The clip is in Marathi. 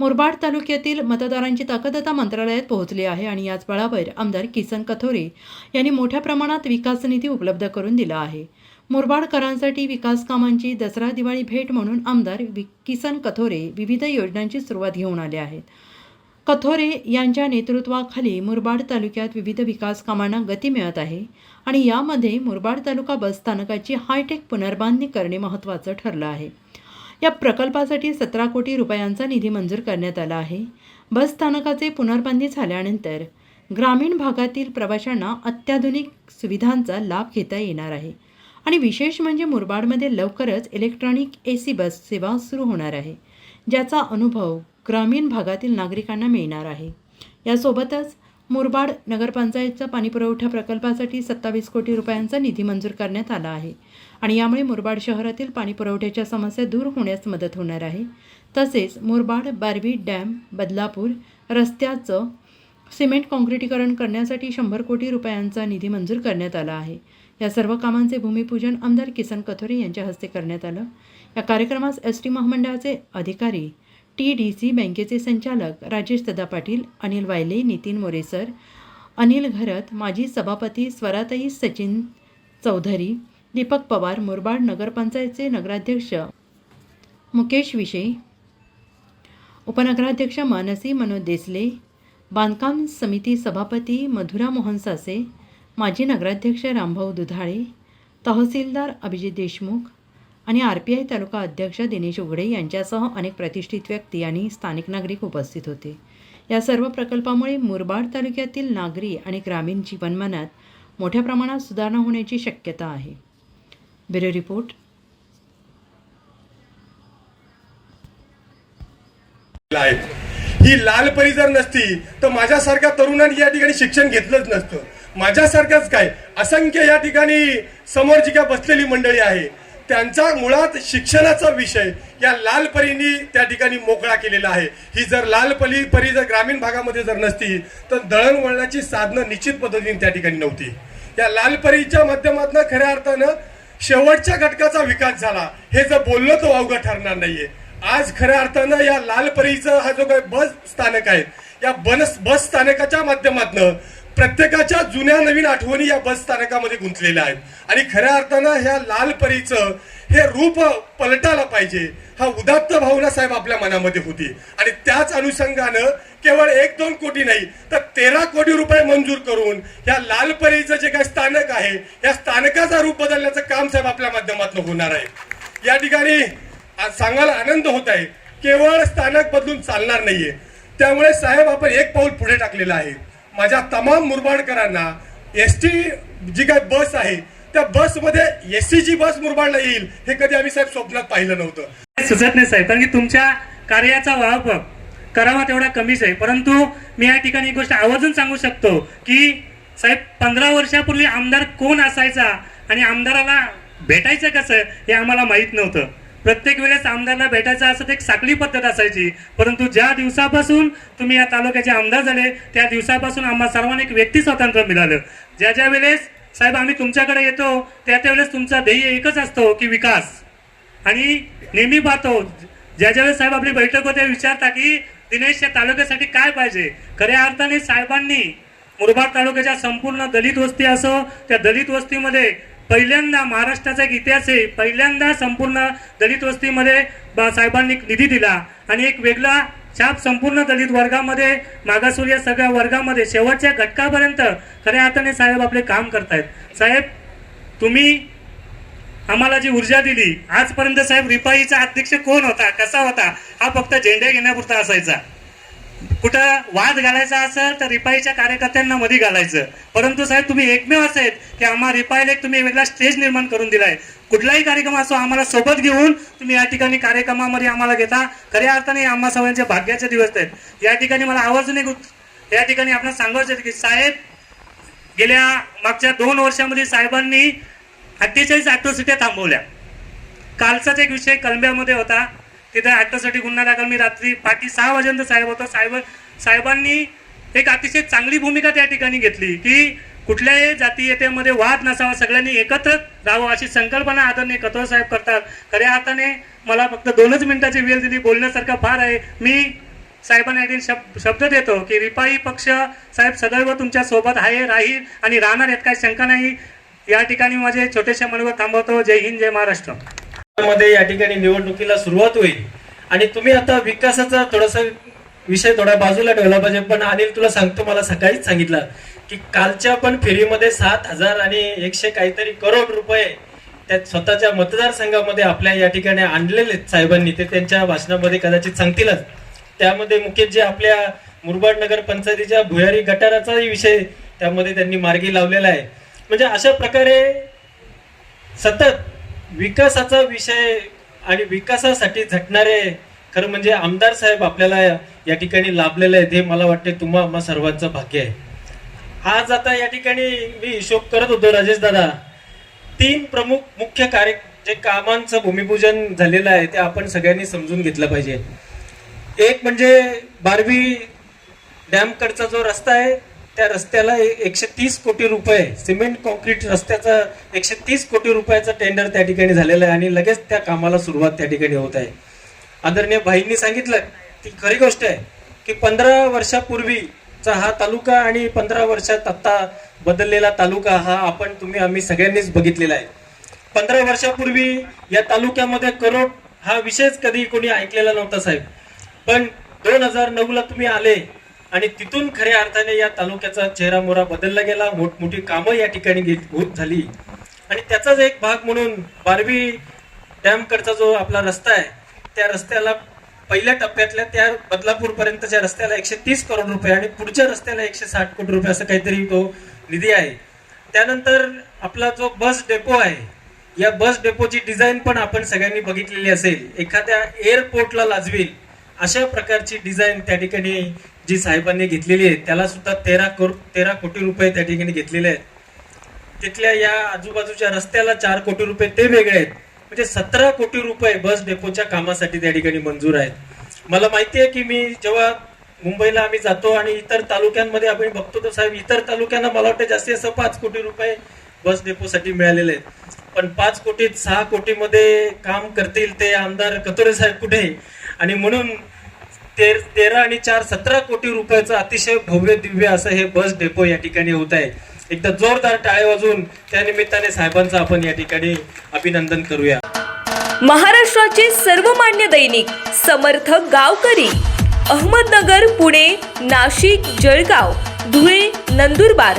मुरबाड तालुक्यातील मतदारांची ताकद आता मंत्रालयात पोहोचली आहे आणि याच बळावर आमदार किसन कथोरे यांनी मोठ्या प्रमाणात विकास निधी उपलब्ध करून दिला आहे. मुरबाडकरांसाठी विकास कामांची दसरा दिवाळी भेट म्हणून आमदार वि किसन कथोरे विविध योजनांची सुरुवात घेऊन आले आहेत. कथोरे यांच्या नेतृत्वाखाली मुरबाड तालुक्यात विविध विकास कामांना गती मिळत आहे आणि यामध्ये मुरबाड तालुका बस स्थानकाची हायटेक पुनर्बांधणी करणे महत्त्वाचं ठरलं आहे. या प्रकल्पासाठी सतरा कोटी रुपयांचा निधी मंजूर करण्यात आला आहे. बस स्थानकाचे झाल्यानंतर ग्रामीण भागातील प्रवाशांना अत्याधुनिक सुविधांचा लाभ घेता येणार आहे. आणि विशेष म्हणजे मुरबाडमध्ये लवकरच इलेक्ट्रॉनिक ए सी बस सेवा सुरू होणार आहे ज्याचा अनुभव ग्रामीण भागातील नागरिकांना मिळणार आहे. यासोबतच मुरबाड नगरपंचायतच्या पाणीपुरवठा प्रकल्पासाठी सत्तावीस कोटी रुपयांचा निधी मंजूर करण्यात आला आहे. आणि यामुळे मुरबाड शहरातील पाणीपुरवठ्याच्या समस्या दूर होण्यास मदत होणार आहे. तसेच मुरबाड बारवी डॅम बदलापूर रस्त्याचं सिमेंट काँक्रिटीकरण करण्यासाठी शंभर कोटी रुपयांचा निधी मंजूर करण्यात आला आहे. या सर्व कामांचे भूमिपूजन आमदार किसन कथोरे यांच्या हस्ते करण्यात आलं. या कार्यक्रमास एस टी महामंडळाचे अधिकारी टी डी सी बँकेचे संचालक राजेश सदा पाटील अनिल वायले नितीन मोरेसर अनिल घरत माजी सभापती स्वराताई सचिन चौधरी दीपक पवार मुरबाड नगरपंचायतचे नगराध्यक्ष मुकेश विशे उपनगराध्यक्ष मानसी मनोज देसले बांधकाम समिती सभापती मधुरा मोहन सासे माजी नगराध्यक्ष रामभाऊ दुधाळे तहसीलदार अभिजित देशमुख आणि आर पी आय तालुका अध्यक्ष दिनेश उघडे यांच्यासह अनेक प्रतिष्ठित व्यक्ती आणि स्थानिक नागरिक उपस्थित होते. या सर्व प्रकल्पामुळे मुरबाड तालुक्यातील नागरी आणि ग्रामीण जीवनमानात मोठ्या प्रमाणात सुधारणा होण्याची शक्यता आहे. Bureau report. ही लाल परी जर नसती तर माझ्यासारख्या तरुणांनी या ठिकाणी शिक्षण घेतलंच नसतं. माझ्यासारखंच काय? असंख्य या ठिकाणी समोर जी काय बसलेली मंडळी आहे. त्यांचा मुळात शिक्षणाचा विषय या लाल परींनी त्या ठिकाणी मोकळा केलेला आहे. ही जर लाल परी परी जर ग्रामीण भागामध्ये जर नसती तर दळणवळणाची साधनं निश्चित पद्धतीने त्या ठिकाणी नव्हती. या लाल परीच्या माध्यमातून खऱ्या अर्थानं शेवटच्या घटकाचा विकास झाला. हे जर बोललो तर अवघड ठरणार नाहीये. आज खऱ्या अर्थानं या लालपरीचं हा जो काही बस स्थानक आहे या बस बस स्थानकाच्या माध्यमातून प्रत्येकाच्या जुन्या नवीन आठवणी या बस स्थानकामध्ये गुंतलेल्या आहेत. आणि खऱ्या अर्थानं ह्या लाल परीचं हे रूप पलटायला पाहिजे हा उदात्त भावना साहेब आपल्या मनामध्ये होती. आणि त्याच अनुषंगानं केवळ एक दोन कोटी नाही तर तेरा कोटी रुपये मंजूर करून या लालपरीचं जे काही स्थानक आहे या स्थानकाचा रूप बदलण्याचं काम साहेब आपल्या माध्यमातून होणार आहे. या ठिकाणी सांगायला आनंद होत आहे केवळ स्थानक बदलून चालणार नाहीये. त्यामुळे साहेब आपण एक पाऊल पुढे टाकलेलं आहे. माझ्या तमाम मुरबाडकरांना एस टी जी काय बस आहे त्या बसमध्ये एस जी बस मुरबाडला येईल हे कधी आम्ही साहेब स्वप्नात पाहिलं नव्हतं. सुचत नाही साहेब कारण की तुमच्या कार्याचा वापर करावा तेवढा कमीच आहे. परंतु मी या ठिकाणी एक गोष्ट आवर्जून सांगू शकतो की साहेब पंधरा वर्षापूर्वी आमदार कोण असायचा आणि आमदाराला भेटायचं कसं हे आम्हाला माहीत नव्हतं. प्रत्येक वेळेस आमदारला भेटायचं असं एक साखळी पद्धत असायची. परंतु ज्या दिवसापासून तुम्ही या तालुक्याचे आमदार झाले त्या दिवसापासून आम्हाला सर्वांना एक व्यक्ती स्वातंत्र्य मिळालं. ज्या ज्या वेळेस साहेब आम्ही तुमच्याकडे येतो त्या त्यावेळेस तुमचा ध्येय एकच असतो की विकास. आणि नेहमी पाहतो ज्या ज्यावेळेस साहेब आपली बैठक होते विचारता की दिनेश या तालुक्यासाठी काय पाहिजे? खऱ्या अर्थाने साहेबांनी मुरबाड तालुक्याच्या संपूर्ण दलित वस्ती असो त्या दलित वस्तीमध्ये पहिल्यांदा महाराष्ट्राचा एक इतिहास आहे. पहिल्यांदा संपूर्ण दलित वस्तीमध्ये बा- साहेबांनी निधी दिला. आणि एक वेगळा छाप संपूर्ण दलित वर्गामध्ये मागासवर्गीय या सगळ्या वर्गामध्ये शेवटच्या घटकापर्यंत खऱ्या अर्थाने साहेब आपले काम करतायत. साहेब तुम्ही आम्हाला जी ऊर्जा दिली आजपर्यंत साहेब रिपाईचा अध्यक्ष कोण होता कसा होता हा फक्त झेंडे घेण्यापुरता असायचा. कुठं वाद घालायचा असेल तर रिपाईच्या कार्यकर्त्यांना मध्ये घालायचं. परंतु साहेब तुम्ही एकमेव असेल की आम्हा रिपाईला एक तुम्ही वेगळा स्टेज निर्माण करून दिलाय. कुठलाही कार्यक्रम असो आम्हाला सोबत घेऊन तुम्ही या ठिकाणी कार्यक्रमामध्ये आम्हाला घेता. खऱ्या अर्थाने आम्हा सगळ्यांचे भाग्याचे दिवस आहेत. या ठिकाणी मला आवर्जून एक या ठिकाणी आपण सांगायचं की साहेब गेल्या मागच्या दोन वर्षामध्ये साहेबांनी अठ्ठेचाळीस अॅट्रोसिट्या थांबवल्या. कालचाच एक विषय कलंब्यामध्ये होता. तिथे ॲक्टरसाठी गुन्हा दाखल. मी रात्री पाठी सहा वाजेंत साहेब होता. साहेब साहेबांनी एक अतिशय चांगली भूमिका त्या ठिकाणी घेतली की कुठल्याही जातीयतेमध्ये वाद नसावा. सगळ्यांनी एकत्र राहावं अशी संकल्पना आदरणीय कथोर साहेब करतात. खऱ्या अर्थाने मला फक्त दोनच मिनिटाची वेळ दिली. बोलण्यासारखं फार आहे. मी साहेबांना एक शब्द शब्द देतो की रिपाई पक्ष साहेब सदैव तुमच्यासोबत आहे राहील आणि राहणार आहेत काही शंका नाही. या ठिकाणी माझे छोटेसे मनोगत थांबवतो. जय हिंद जय महाराष्ट्र. मध्ये या ठिकाणी निवडणुकीला सुरुवात होईल. आणि तुम्ही आता विकासाचा थोडासा विषय थोडा बाजूला ठेवला पाहिजे पण अनिल तुला सांगतो मला सकाळीच सांगितलं की कालच्या पण फेरीमध्ये सात हजार आणि एकशे काहीतरी करोड रुपये त्या स्वतःच्या मतदारसंघामध्ये आपल्या या ठिकाणी आणलेले आहेत साहेबांनी. ते त्यांच्या भाषणामध्ये कदाचित सांगतीलच. त्यामध्ये मुख्य जे आपल्या मुरबाड नगर पंचायतीच्या भुयारी गटाराचाही विषय त्यामध्ये त्यांनी मार्गी लावलेला आहे. म्हणजे अशा प्रकारे सतत विकासाचा विषय आणि विकासासाठी झटणारे खरं म्हणजे आमदार साहेब आपल्याला या ठिकाणी लाभलेले आहेत हे मला वाटते तुम्हा आम्हा सर्वांचं भाग्य आहे. आज आता या ठिकाणी मी हिशोब करत होतो राजेश दादा. तीन प्रमुख मुख्य कार्य जे कामांचं भूमिपूजन झालेलं आहे ते आपण सगळ्यांनी समजून घेतलं पाहिजे. एक म्हणजे बारवी डॅमकडचा जो रस्ता आहे त्या रस्त्याला एकशे तीस कोटी रुपये सिमेंट कॉन्क्रीट रस्त्याचा एकशे तीस कोटी रुपयाचं टेंडर त्या ठिकाणी झालेलं आहे आणि लगेच त्या कामाला सुरुवात त्या ठिकाणी होत आहे. आदरणीय भाईंनी सांगितलं ती खरी गोष्ट आहे की पंधरा वर्षापूर्वीचा हा तालुका आणि पंधरा वर्षात आत्ता बदललेला तालुका हा आपण तुम्ही आम्ही सगळ्यांनीच बघितलेला आहे. पंधरा वर्षापूर्वी या तालुक्यामध्ये करोड हा विषयच कधी कोणी ऐकलेला नव्हता साहेब. पण दोन हजार नऊ ला तुम्ही आले आणि तिथून खऱ्या अर्थाने या तालुक्याचा चेहरा मोहरा बदलला गेला. मोठमोठी कामं या ठिकाणी होत झाली. आणि त्याचाच एक भाग म्हणून बारवी डॅमकडचा जो आपला रस्ता आहे त्या रस्त्याला पहिल्या टप्प्यातल्या त्या बदलापूर पर्यंतच्या रस्त्याला एकशे तीस करोड रुपये आणि पुढच्या रस्त्याला एकशे साठ कोटी रुपये असं काहीतरी तो निधी आहे. त्यानंतर आपला जो बस डेपो आहे या बस डेपोची डिझाईन पण आपण सगळ्यांनी बघितलेली असेल. एखाद्या एअरपोर्टला लाजवेल अशा प्रकारची डिझाईन त्या ठिकाणी जी साहेबांनी घेतलेली आहे त्याला सुद्धा तेरा कोर तेरा कोटी रुपये त्या ठिकाणी घेतलेले आहेत. तिथल्या या आजूबाजूच्या रस्त्याला चार कोटी रुपये ते वेगळे आहेत. म्हणजे सतरा कोटी रुपये बस डेपोच्या कामासाठी त्या ठिकाणी मंजूर आहेत. मला माहिती आहे की मी जेव्हा मुंबईला आम्ही जातो आणि इतर तालुक्यांमध्ये आपण बघतो तर साहेब इतर तालुक्यांना मला वाटतं जास्तीत जास्त पाच कोटी रुपये बस डेपोसाठी मिळालेले आहेत. पण पाच कोटीत सहा कोटीमध्ये काम करतील ते आमदार कतोरे साहेब कुठे आणि म्हणून तेर तेरा आणि चार सतरा कोटी रुपयाचं अतिशय भव्य दिव्य असं हे बस डेपो या ठिकाणी होत आहे. एकदा जोरदार टाळे वाजून त्या निमित्ताने साहेबांचं आपण या ठिकाणी अभिनंदन करूया. महाराष्ट्राचे सर्वमान्य दैनिक समर्थ गावकरी अहमदनगर पुणे नाशिक जळगाव धुळे नंदुरबार